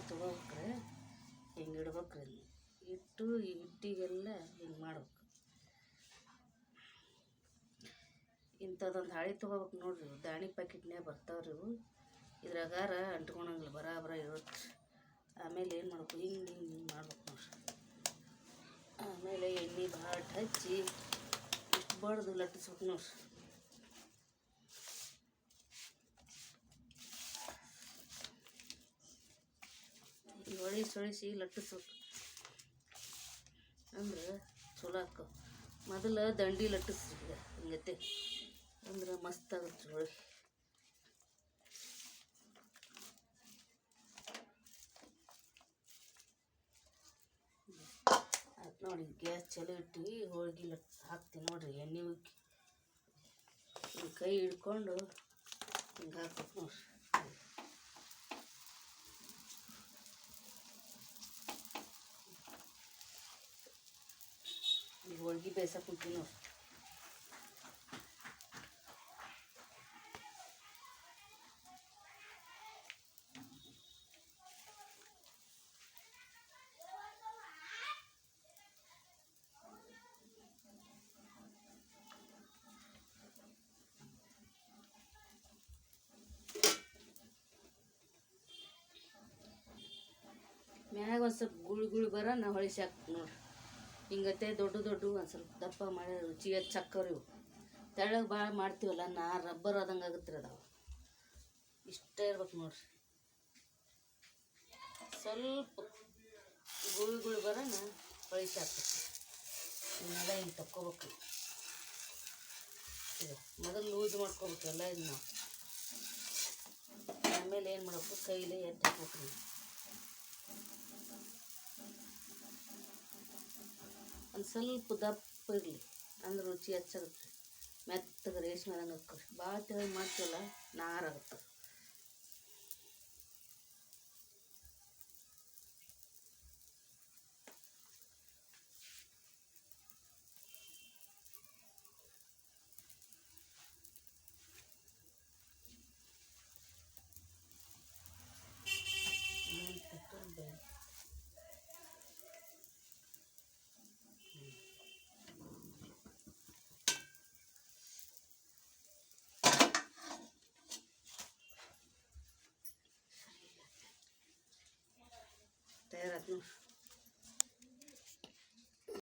ಇಡ್ಬೇಕ್ರಿ ಇದನ್ನ ಇಟ್ಟು ಈ ಹಿಟ್ಟಿಗೆಲ್ಲ ಹಿಂಗೆ ಮಾಡ್ಬೇಕು. ಇಂಥದ್ದೊಂದು ಹಾಳಿ ತೊಗೋಬೇಕು ನೋಡ್ರಿ ದಾಣಿ ಪ್ಯಾಕೆಟ್ನ್ಯಾಗ ಬರ್ತಾವ್ರಿ ಇವು. ಇದ್ರಾಗಾರ ಅಂಟ್ಕೊಳಂಗಿಲ್ಲ ಬರಾಬರ ಇರುತ್ತೆ. ಆಮೇಲೆ ಏನು ಮಾಡ್ಬೇಕು? ಹಿಂಗೆ ಹಿಂಗೆ ಹಿಂಗೆ ಮಾಡ್ಬೇಕು ನೋಡ್ರಿ. ಆಮೇಲೆ ಎಣ್ಣೆ ಭಾಳ ಹಚ್ಚಿ ಇಷ್ಟು ಬಡ್ದು ಲಟ್ಟಿಸ್ಬೇಕು ನೋಡ್ರಿ. ಹೊಳಿ ಸೊಳಿಸಿ ಲಟ್ಟಿಸ್ಬೇಕು ಅಂದ್ರೆ ಚಲೋ ಆಕ್ಕವ ಮೊದಲು ದಂಡಿ ಲಟ್ಟಿಸ್ರಿ ಹಿಂಗತ್ತೆ ಹಿಂಗತೆ. ಅಂದ್ರೆ ಮಸ್ತ್ ಆಗುತ್ತೆ ಆಯ್ತು ನೋಡಿ, ಗ್ಯಾಸ್ ಚಲೋ ಇಟ್ಟಿವಿ ಹೋಳ್ಗೆ ಲಟ್ ಹಾಕ್ತೀನಿ ನೋಡ್ರಿ, ಎಣ್ಣೆ ಉಕ್ಕಿ. ಕೈ ಹಿಡ್ಕೊಂಡು ಹಿಂಗೆ ಹಾಕ್ಬೇಕು ನೋಡ್ರಿ. ಈಗ ಹೋಳ್ಗೆ ಬೇಯ್ಸಕ್ಕೆ ಕುಂತೀನಿ ನೋಡ್ರಿ ಮ್ಯಾಗ ಒಂದು ಸ್ವಲ್ಪ ಗುಳಿ ಗುಳಿ ಬರ ನಾ ಹೊಳಿಸಿ ಹಾಕ್ತೀನಿ ನೋಡ್ರಿ ಹಿಂಗತೆ ದೊಡ್ಡ ದೊಡ್ಡ ಒಂದು ಸ್ವಲ್ಪ ದಪ್ಪ ಮಾಡಿ, ರುಚಿ ಚಕ್ಕರಿ ತೆಳ್ಳಗೆ ಭಾಳ ಮಾಡ್ತೀವಲ್ಲ, ನಾ ರಬ್ಬರ್ ಆದಂಗೆ ಆಗುತ್ತೆ ಅದಾವ. ಇಷ್ಟೇ ಇರ್ಬೇಕು ನೋಡ್ರಿ. ಸ್ವಲ್ಪ ಗುಳಿ ಬರೋಣ ಹೊಳಿಸಿ ಹಾಕ್ಬೇಕು. ಇನ್ನೆಲ್ಲ ಹಿಂಗೆ ತಕ್ಕೋಬೇಕು. ಇದು ಮೊದಲು ಲೂಸ್ ಮಾಡ್ಕೋಬೇಕು ಎಲ್ಲ ಇದು ನಾವು ಆಮೇಲೆ ಏನು ಮಾಡಬೇಕು? ಕೈಲೇ ಎದ್ದು ಹಾಕ್ಬೇಕು. ಒಂದು ಸ್ವಲ್ಪ ದಪ್ಪ ಇರಲಿ. ಅಂದ್ರೆ ರುಚಿ ಹೆಚ್ಚಾಗುತ್ತೆ. ಮೆತ್ತಗೆ ರೇಷ್ಮೆ ಆದಂಗೆ ಹಾಕ್ರಿ ಭಾಳ ತೆಳಗೆ ಮಾಡ್ತೀವಲ್ಲ, ನಾರಾಗುತ್ತೆ. 就是。